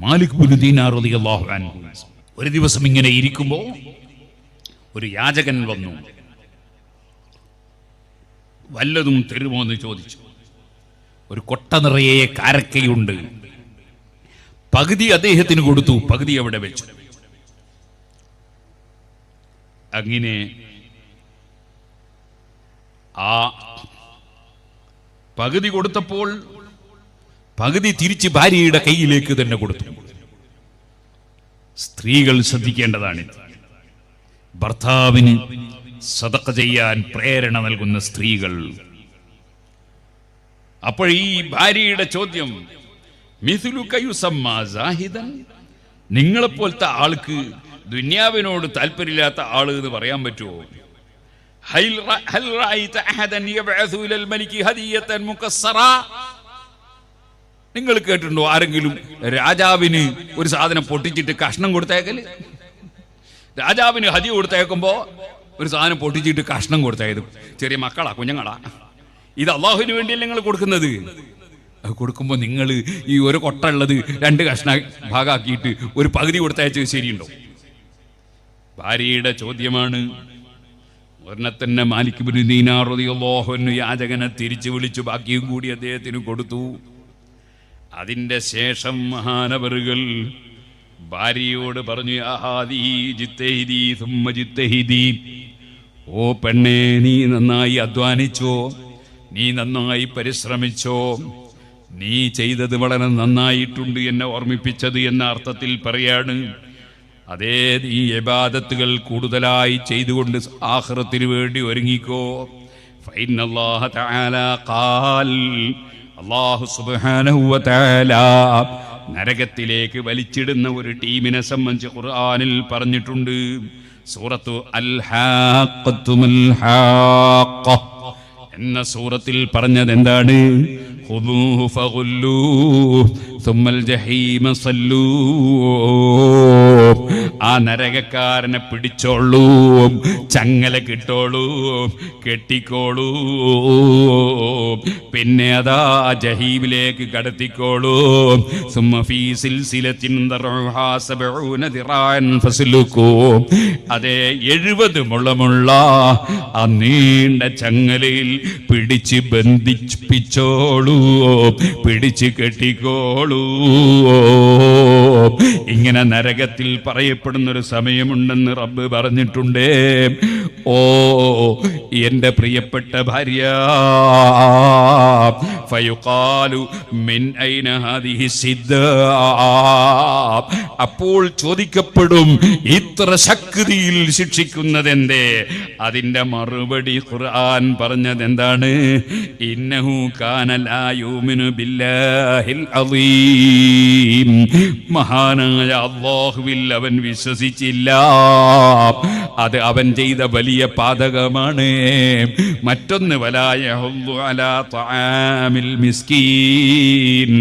മാലിക് ഒരു ദിവസം ഇങ്ങനെ ഇരിക്കുമ്പോൾ ഒരു യാചകൻ വന്നു. വല്ലതും തരുമോ എന്ന് ചോദിച്ചു. ഒരു കൊട്ട നിറയെ കാരക്കയുണ്ട്. പകുതി അദ്ദേഹത്തിന് കൊടുത്തു പകുതി അവിടെ വെച്ചു. അങ്ങനെ ആ പകുതി കൊടുത്തപ്പോൾ പകുതി തിരിച്ച് ഭാര്യയുടെ കയ്യിലേക്ക് തന്നെ കൊടുത്തു. സ്ത്രീകൾ ശ്രദ്ധിക്കേണ്ടതാണ്. ഭർത്താവിന് സതക്ക ചെയ്യാൻ പ്രേരണ നൽകുന്ന സ്ത്രീകൾ. അപ്പോൾ ഈ ഭാര്യയുടെ ചോദ്യം സാഹിദൻ? നിങ്ങളെപ്പോലത്തെ ആൾക്ക് ദുന്യാവിനോട് താല്പര്യമില്ലാത്ത ആൾ എന്ന് പറയാൻ പറ്റുമോ? ഹൽ ഹൽ റഅയ്ത അഹദൻ യബഅസു ഇലൽ മലികി ഹദിയതൻ മുകസ്സറ നിങ്ങൾ കേട്ടിട്ടുണ്ടോ ആരെങ്കിലും രാജാവിന് ഒരു സാധനം പൊട്ടിച്ചിട്ട് കഷ്ണം കൊടുത്തേക്കൽ രാജാവിന് ഹതി കൊടുത്തേക്കുമ്പോ ഒരു സാധനം പൊട്ടിച്ചിട്ട് കഷ്ണം കൊടുത്തേത് ചെറിയ മക്കളാ കുഞ്ഞുങ്ങളാ. ഇത് അള്ളാഹുവിന് വേണ്ടിയല്ലേ നിങ്ങൾ കൊടുക്കുന്നത്? അത് കൊടുക്കുമ്പോൾ നിങ്ങൾ ഈ ഒരു കൊട്ട ഉള്ളത് രണ്ട് കഷ്ണ ഭാഗമാക്കിയിട്ട് ഒരു പകുതി കൊടുത്തയച്ചത് ശരിയുണ്ടോ? ഭാര്യയുടെ ചോദ്യമാണ്. ഒരെണ്ണ തന്നെ മാലിക് ബിൻ ദീനാർ റളിയല്ലാഹു അൻഹു യാചകനെ തിരിച്ചു വിളിച്ചു ബാക്കിയും കൂടി അദ്ദേഹത്തിന് കൊടുത്തു. അതിന്റെ ശേഷം മഹാനവറുകൾ ഭാര്യയോട് പറഞ്ഞു. ഓ പെണ്ണേ നീ നന്നായി അധ്വാനിച്ചോ? നീ നന്നായി പരിശ്രമിച്ചോ? നീ ചെയ്തത് വളരെ നന്നായിട്ടുണ്ട് എന്നെ ഓർമ്മിപ്പിച്ചത് എന്ന അർത്ഥത്തിൽ പറയാണ്. അതേ നീ ഇബാദത്തുകൾ കൂടുതലായി ചെയ്തുകൊണ്ട് ആഹ്റത്തിന് വേണ്ടി ഒരുങ്ങിക്കോ. ഫൈനല്ലാഹ തആല വ തആല നരകത്തിലേക്ക് വലിച്ചിടുന്ന ഒരു ടീമിനെ സംബന്ധിച്ച് ഖുർആാനിൽ പറഞ്ഞിട്ടുണ്ട്. സൂറത്തു അൽ എന്ന സൂറത്തിൽ പറഞ്ഞത് എന്താണ് തുമ്മൽ ജഹീമ സല്ലൂ. ആ നരകക്കാരനെ പിടിച്ചോളൂ ചങ്ങല കിട്ടോളൂ കെട്ടിക്കോളൂ. പിന്നെ അതാ ജഹീബിലേക്ക് കടത്തിക്കോളൂ. അതെ എഴുപത് മുളമുള്ള ആ നീണ്ട ചങ്ങലയിൽ പിടിച്ച് ബന്ധിപ്പിച്ചോളൂ പിടിച്ച് കെട്ടിക്കോളൂ. ഇങ്ങനെ നരകത്തിൽ പറയപ്പെടുന്ന ഒരു സമയമുണ്ടെന്ന് റബ്ബ് പറഞ്ഞിട്ടുണ്ടേ. ഓ എന്റെ പ്രിയപ്പെട്ട ഭാര്യ. ഫയുഖാലു മിൻ ഐന ഹാദിഹി സിദ്ദ. അപ്പോൾ ചോദിക്കപ്പെടും ഇത്ര ശക്തിയിൽ ശിക്ഷിക്കുന്നത് എന്തേ അതിന്റെ മറുപടി ഖുർആൻ പറഞ്ഞത് എന്താണ് ഇന്നഹു കാന ലാ ബില്ലാഹിൽ മഹാനായ അല്ലാഹുവിൽ അവൻ വിശ്വസിച്ചില്ല. അത് അവൻ ചെയ്ത വലിയ പാതകമാണ്. മറ്റൊന്ന് മിസ്കീൻ.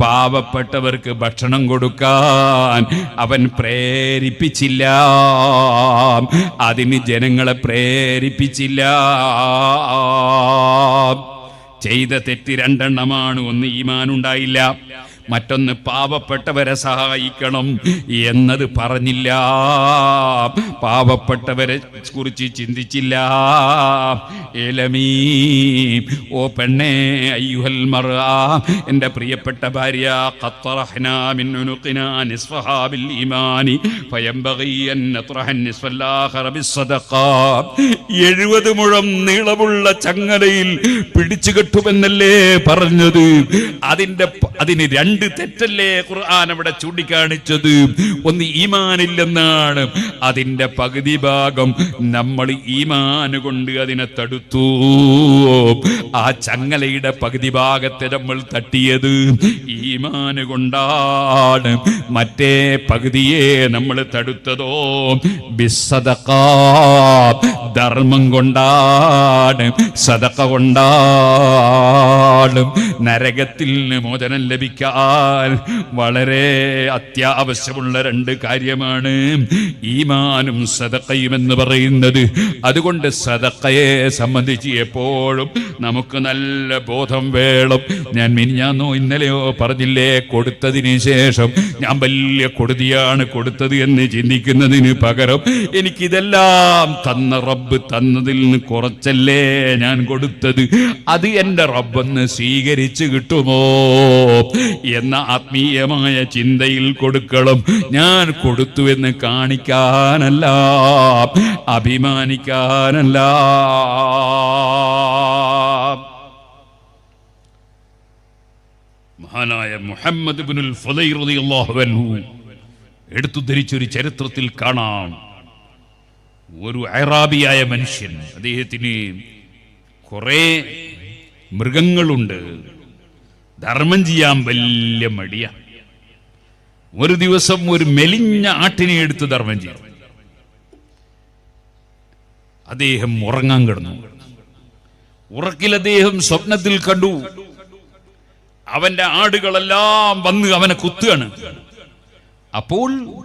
പാവപ്പെട്ടവർക്ക് ഭക്ഷണം കൊടുക്കാൻ അവൻ പ്രേരിപ്പിച്ചില്ല. അതിന് ജനങ്ങളെ പ്രേരിപ്പിച്ചില്ല. ചെയ്ത തെറ്റ് രണ്ടെണ്ണമാണ് ഒന്ന് ഈമാൻ ഉണ്ടായില്ല മറ്റൊന്ന് പാവപ്പെട്ടവരെ സഹായിക്കണം എന്നത് പറഞ്ഞില്ല. പാവപ്പെട്ടവരെ കുറിച്ച് ചിന്തിച്ചില്ല. ഏലമീ ഓ പെണ്ണേ അയ്യുഹൽ മർആ എന്റെ പ്രിയപ്പെട്ട ഭാര്യ എഴുപത് മിൻ ഉനുഖിനാ ഈമാനി ഫയംബഗി അൻ നത്രഹ നിസ്ഫൽ ആഖറ ബിസ്സദഖ 70 മുഴം നീളമുള്ള ചങ്ങലയിൽ പിടിച്ചു കെട്ടുമെന്നല്ലേ പറഞ്ഞത് അതിന്റെ അതിന് രണ്ട് തെറ്റല്ലേ ഖുർആൻ അവിടെ ചൂണ്ടിക്കാണിച്ചത്? ഒന്ന് ഈമാനില്ലെന്നാണ്. അതിന്റെ പകുതി ഭാഗം നമ്മൾ ഈമാൻ കൊണ്ട് അതിനെ തടുത്തു. ആ ചങ്ങലയുടെ പകുതി ഭാഗത്തെ നമ്മൾ തട്ടിയത് ഈമാന് കൊണ്ടാണ്. മറ്റേ പകുതിയെ നമ്മൾ തടുത്തതോ? ബിസ്സദഖാ ധർമ്മം കൊണ്ടാണ്. സദക്ക കൊണ്ടാണ് നരകത്തിൽ നിന്ന് മോചനം ലഭിക്കാൻ വളരെ അത്യാവശ്യമുള്ള രണ്ട് കാര്യമാണ്. ഈമാനും സദക്കയും എന്ന് പറയുന്നത്. അതുകൊണ്ട് സദക്കയെ സംബന്ധിച്ച് എപ്പോഴും നമുക്ക് നല്ല ബോധം വേണം. ഞാൻ മിനിഞ്ഞാന്നോ ഇന്നലെയോ പറഞ്ഞില്ലേ? കൊടുത്തതിന് ശേഷം ഞാൻ വലിയ കൊടുതിയാണ് കൊടുത്തത് എന്ന് ചിന്തിക്കുന്നതിന് പകരം എനിക്കിതെല്ലാം തന്ന റബ്ബ് തന്നതിൽ നിന്ന് കുറച്ചല്ലേ ഞാൻ കൊടുത്തത്? അത് എന്റെ റബ്ബെന്ന് സ്വീകരിച്ചു കിട്ടുമോ എന്ന ആത്മീയമായ ചിന്തയിൽ കൊടുക്കണം ഞാൻ കൊടുത്തു എന്ന് കാണിക്കാനല്ല അഭിമാനിക്കാനല്ല. മഹാനായ മുഹമ്മദ് ബിനുൽ അൻഹു എടുത്തു ധരിച്ചൊരു ചരിത്രത്തിൽ കാണാം. ഒരു അറാബിയായ മനുഷ്യൻ അദ്ദേഹത്തിന് കുറേ മൃഗങ്ങളുണ്ട്. ധർമ്മം ചെയ്യാൻ വലിയ മടിയ. ഒരു ദിവസം ഒരു മെലിഞ്ഞ ആട്ടിനെ എടുത്ത് ധർമ്മം ചെയ്തു. അദ്ദേഹം ഉറങ്ങാൻ കിടന്നു. ഉറക്കിൽ അദ്ദേഹം സ്വപ്നത്തിൽ കണ്ടു. അവന്റെ ആടുകളെല്ലാം വന്ന് അവനെ കുത്തുകയാണ്. അപ്പോൾ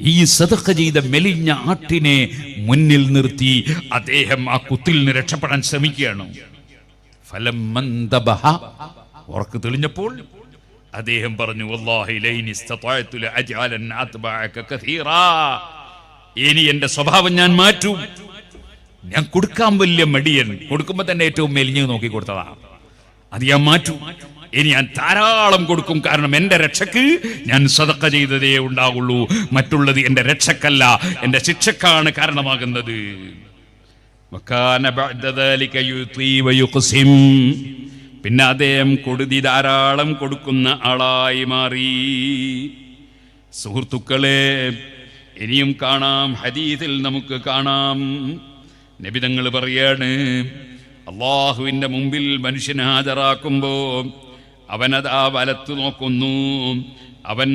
ഈ സതക്ക ചെയ്ത മെലിഞ്ഞ ആട്ടിനെ മുന്നിൽ നിർത്തി അദ്ദേഹം ആ കുത്തിൽ നിന്ന് രക്ഷപ്പെടാൻ ശ്രമിക്കുകയാണ്. ഫലം. ഉറക്ക് തെളിഞ്ഞപ്പോൾ അദ്ദേഹം പറഞ്ഞു. ഇനി എന്റെ സ്വഭാവം ഞാൻ മാറ്റും. ഞാൻ കൊടുക്കാൻ വലിയ മടിയൻ. കൊടുക്കുമ്പോൾ തന്നെ ഏറ്റവും മെലിഞ്ഞു നോക്കി കൊടുത്തതാ. അത് ഞാൻ മാറ്റും. ഇനി ഞാൻ ധാരാളം കൊടുക്കും. കാരണം എന്റെ രക്ഷക്ക് ഞാൻ സതക്ക ചെയ്തതേ ഉണ്ടാവുള്ളൂ. മറ്റുള്ളത് എന്റെ രക്ഷക്കല്ല. എന്റെ ശിക്ഷക്കാണ് കാരണമാകുന്നത്. പിന്നെ അദ്ദേഹം കൊടുതി ധാരാളം കൊടുക്കുന്ന ആളായി മാറി. സുഹൃത്തുക്കളെ ഇനിയും കാണാം ഹദീസിൽ നമുക്ക് കാണാം. നബിതങ്ങൾ പറയാണ് അള്ളാഹുവിന്റെ മുമ്പിൽ മനുഷ്യനെ ഹാജരാക്കുമ്പോ അവനതാ വലത്തു നോക്കുന്നു. അവൻ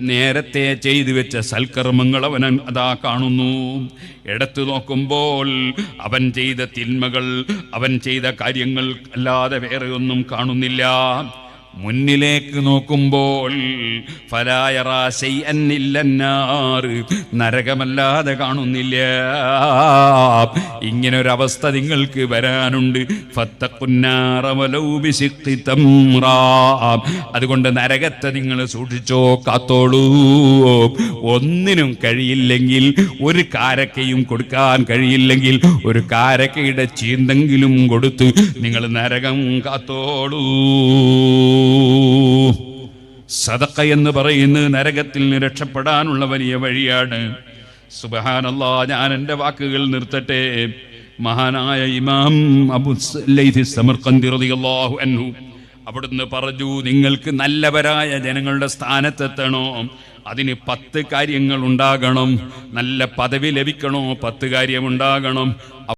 നേരത്തെ ചെയ്തു വെച്ച സൽക്കർമ്മങ്ങൾ അവൻ അതാ കാണുന്നു. എടുത്തു നോക്കുമ്പോൾ അവൻ ചെയ്ത തിന്മകൾ അവൻ ചെയ്ത കാര്യങ്ങൾ അല്ലാതെ വേറെ ഒന്നും കാണുന്നില്ല. മുന്നിലേക്ക് നോക്കുമ്പോൾ നരകമല്ലാതെ കാണുന്നില്ല. ഇങ്ങനെ ഒരു അവസ്ഥ നിങ്ങൾക്ക് വരാനുണ്ട്. അതുകൊണ്ട് നരകത്തെ നിങ്ങൾ സൂക്ഷിച്ചോ കാത്തോളൂ. ഒന്നിനും കഴിയില്ലെങ്കിൽ ഒരു കാരക്കയും കൊടുക്കാൻ കഴിയില്ലെങ്കിൽ ഒരു കാരക്കയുടെ ചീന്തെങ്കിലും കൊടുത്ത് നിങ്ങൾ നരകം കാത്തോളൂ. സദക്ക എന്ന് പറയുന്ന നരകത്തിൽ നിന്ന് രക്ഷപ്പെടാനുള്ള വലിയ വഴിയാണ്. സുബഹാനല്ലാ ഞാൻ എന്റെ വാക്കുകൾ നിർത്തട്ടെ. മഹാനായ ഇമാം അബു റളിയല്ലാഹു അൻഹു അവിടുന്ന് പറഞ്ഞു നിങ്ങൾക്ക് നല്ലവരായ ജനങ്ങളുടെ സ്ഥാനത്തെത്തണോ? അതിന് പത്ത് കാര്യങ്ങൾ ഉണ്ടാകണം. നല്ല പദവി ലഭിക്കണോ? പത്ത് കാര്യം ഉണ്ടാകണം